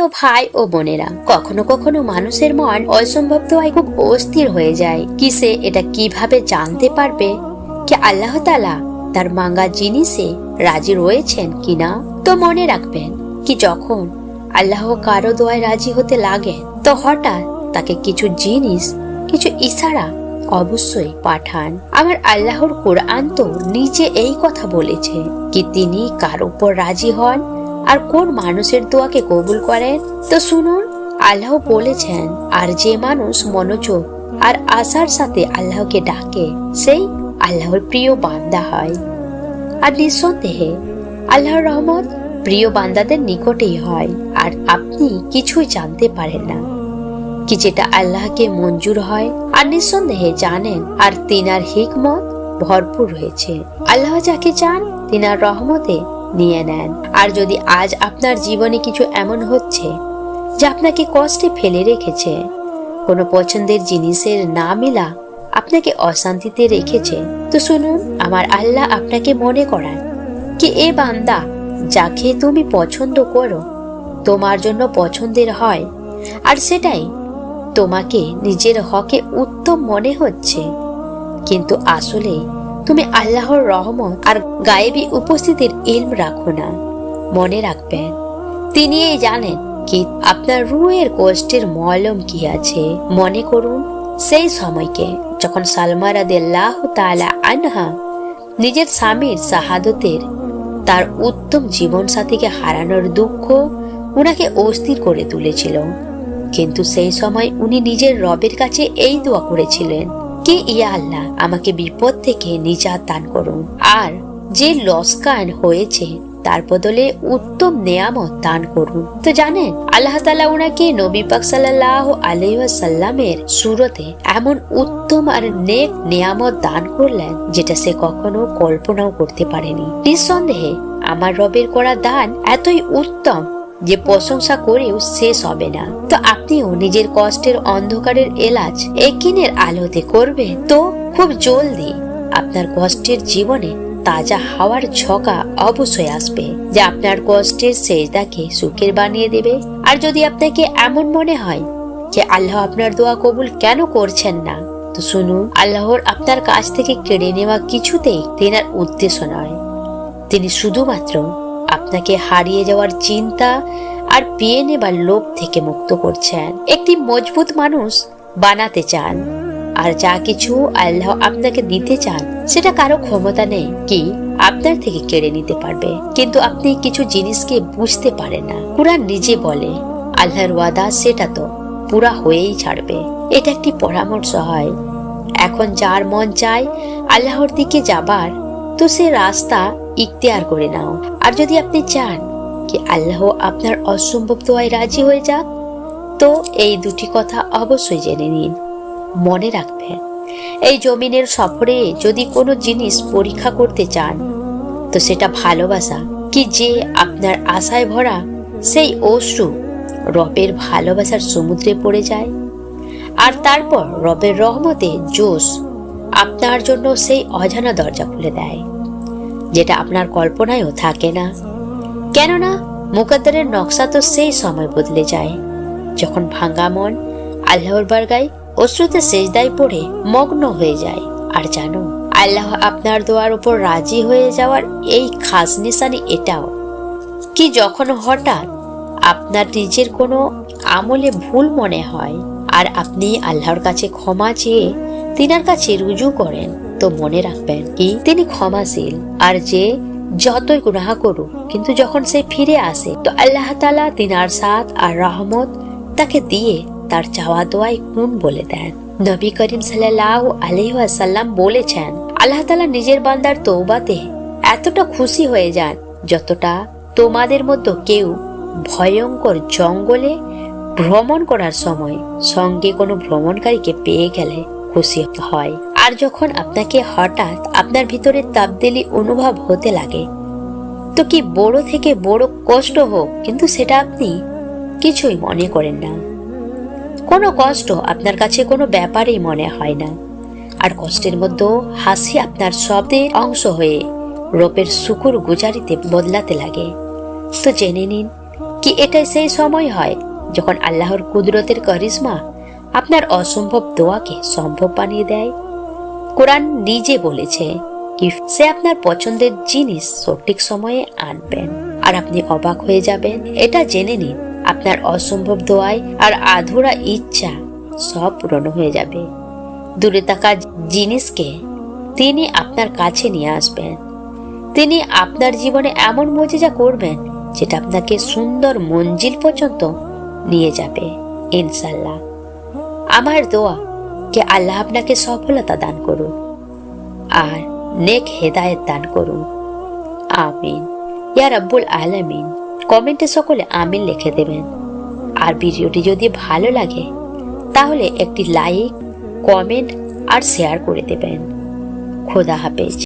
প্রিয় ভাই ও বোনেরা। কখনো কখনো মানুষের মন অসম্ভব দোয়ায় খুব অস্থির হয়ে যায়। কিসে এটা কীভাবে জানতে পারবে? কি আল্লাহ তালা তার মাঙ্গা জিনিসে রাজি রয়েছেন কিনা তো মনে রাখবেন কি যখন আল্লাহ কারও দোয়ায় রাজি হতে লাগে, তো হঠাৎ তাকে কিছু জিনিস, কিছু ইশারা অবশ্যই পাঠান। আমার আল্লাহর কোরআন তো নিচে এই কথা বলেছে, কি তিনি কার উপর রাজি হন? আর কোন মানুষের দোয়াকে কবুল করেন? তো শুনুন, আল্লাহ বলেছেন, আর যে মানুষ মনোযোগ আর আশার সাথে আল্লাহকে ডাকে, সেই আল্লাহর প্রিয় বান্দা হয়। আর নিঃসন্দেহে, আল্লাহর রহমত প্রিয় বান্দাদের নিকটেই হয়, আর আপনি কিছুই জানতে পারেন না। কি যেটা আল্লাহকে মঞ্জুর হয়? আর নিঃসন্দেহে জানেন, আর তিনার হিকমত ভরপুর রয়েছে। আল্লাহ যাকে চান, তিনার রহমতে নিয়ে নেন। আর যদি আজ আপনার জীবনে কিছু এমন হচ্ছে যা আপনাকে কষ্টে ফেলে রেখেছে, কোনো পছন্দের জিনিসের না মিলা আপনাকে অশান্তিতে রেখেছে, তো শুনুন, আমার আল্লাহ আপনাকে মনে করান কি এ বান্দা, যাকে তুমি পছন্দ করো, তোমার জন্য পছন্দের হয়। আর সেটাই তোমাকে নিজের হকে উত্তম মনে হচ্ছে। কিন্তু আসলে তুমি আল্লাহর রহমত আর গায়েবী উপস্থিতির ইলম রাখো না, মনে রাখবেন তিনি এই জানেন কি আপনার রুয়ের কষ্টের মলম কি আছে। মনে করুন, সেই সময়কে যখন সালমা রাদিয়াল্লাহ তাআলা আনহা নিজের স্বামীর শাহাদতের তার উত্তম জীবন সাথীকে হারানোর দুঃখ উনাকে অস্থির করে তুলেছিল। কিন্তু সেই সময় উনি নিজের রবের কাছে এই দোয়া করেছিলেন। কে ইয়া আল্লাহ, আমাকে বিপদ থেকে নিজাত দান করুন। আর যে লস্কান হয়েছে, তার বদলে উত্তম নেয়ামত দান করুন। তো জানেন, আল্লাহ তালা উনাকে নবী পাক সাল্লাহ আলহাসাল্লামের সুরতে এমন উত্তম আর নেক নেয়ামত দান করলেন, যেটা সে কখনো কল্পনাও করতে পারেনি। নিঃসন্দেহে, আমার রবের করা দান এতই উত্তম যে প্রশংসা করেও শেষ হবে না। তো আপনিও নিজের কষ্টের অন্ধকারের এলাজ একিনের আলোতে করবে তো খুব জলদি আপনার কষ্টের জীবনে তাজা হাওয়ার ঝকা অবশ্যই আসবে, যা আপনার কষ্টের সেজদাকে সুখের বানিয়ে দেবে। আর যদি আপনাকে এমন মনে হয় যে আল্লাহ আপনার দোয়া কবুল কেন করছেন না, তো শুনুন, আল্লাহর আপনার কাছ থেকে কেড়ে নেওয়া কিছুতেই তেনার উদ্দেশ্য নয়। তিনি শুধুমাত্র আপনাকে হারিয়ে যাওয়ার চিন্তা আর পেয়ে নেবার লোভ থেকে মুক্ত করছেন। একটি মজবুত মানুষ বানাতে চান, আর যা কিছু আল্লাহ আপনাকে দিতে চান, সেটা কারও ক্ষমতা নেই কি আপনার থেকে কেড়ে নিতে পারবে। কিন্তু আপনি কিছু জিনিসকে বুঝতে পারেন না। কোরআন নিজে বলে, আল্লাহর ওয়াদা সেটা তো, পুরা হয়েই ছাড়বে। এটা একটি পরামর্শ হয়। এখন যার মন চায় আল্লাহর দিকে যাবার, তো সে রাস্তা ইখতিয়ার করে নাও। আর যদি আপনি চান কি আল্লাহ আপনার অসম্ভব দোয়ায় রাজি হয়ে যাক, তো এই দুটি কথা অবশ্যই জেনে নিন। মনে রাখবেন, এই জমিনের সফরে যদি কোনো জিনিস পরীক্ষা করতে চান, তো সেটা ভালোবাসা। কি যে আপনার আশায় ভরা সেই অশ্রু রবের ভালোবাসার সমুদ্রে পড়ে যায়। আর তারপর রবের রহমতে জোশ আপনার জন্য সেই অজানা দরজা খুলে দেয়। যেটা আপনার কল্পনায়ও থাকে না। কেননা, মুকাদ্দারের নকশা তো সেই সময় বদলে যায়। যখন ভাঙ্গা মন আল্লাহর বারগায় অশ্রুতে সেজদায় পড়ে মগ্ন হয়ে যায়। আর জানো, আল্লাহ আপনার দোয়ার উপর রাজি হয়ে যাওয়ার এই খাস নিশানি এটাও কি যখন হঠাৎ আপনার নিজের কোনো আমলে ভুল মনে হয় আর আপনি আল্লাহর কাছে ক্ষমা চেয়ে তিনার কাছে রুজু করেন তো মনে রাখবেন কি, তিনি ক্ষমাশীল। আর যে যতই গুনাহ করুক, কিন্তু যখন সে ফিরে আসে, তো আল্লাহ তালা তিনার সাথ আর রহমত তাকে দিয়ে তার চাওয়া দোয়াই গুণ বলে দেন। নবী করিম সাল্লাহ আলহাসাল্লাম বলেছেন, আল্লাহ তালা নিজের বান্দার তৌবাতে এতটা খুশি হয়ে যান যতটা তোমাদের মধ্যে কেউ ভয়ঙ্কর জঙ্গলে ভ্রমণ করার সময় সঙ্গে কোনো ভ্রমণকারীকে পেয়ে গেলে খুশি হয়। আর যখন আপনাকে হঠাৎ আপনার ভিতরে তাবদেলি অনুভব হতে লাগে, তো কি বড় থেকে বড় কষ্ট হোক, কিন্তু সেটা আপনি কিছুই মনে করেন না। কোনো কষ্ট আপনার কাছে কোনো ব্যাপারেই মনে হয় না। আর কষ্টের মধ্যেও হাসি আপনার শব্দের অংশ হয়ে রোপের শুকুর গুজারিতে বদলাতে লাগে। তো জেনে নিন, কি এটাই সেই সময় হয় যখন আল্লাহর কুদরতের করিশ্মা আপনার অসম্ভব দোয়াকে সম্ভব বানিয়ে দেয়? কোরআন নিজে বলেছে সে আপনার পছন্দের জিনিস সঠিক সময়ে আনবেন। আর আপনি অবাক হয়ে যাবেন, এটা জেনে নিন, আপনার অসম্ভব দোয়ায় আর আধুরা ইচ্ছা সব পূরণ হয়ে যাবে। দূরে থাকা জিনিসকে তিনি আপনার কাছে নিয়ে আসবেন। তিনি আপনার জীবনে এমন মজেজা করবেন যেটা আপনাকে সুন্দর মঞ্জিল পর্যন্ত নিয়ে যাবে, ইনশাল্লাহ। আমার দোয়া কে আল্লাহ আপনাকে সফলতা দান করুন আর নেক হেদায়েত দান করুন। আমিন। ইয়া রাব্বুল আলামিন। কমেন্টে সকলে আমিন লিখে দেবেন। আর ভিডিওটি যদি ভালো লাগে, তাহলে একটি লাইক, কমেন্ট আর শেয়ার করে দেবেন। খোদা হাফেজ।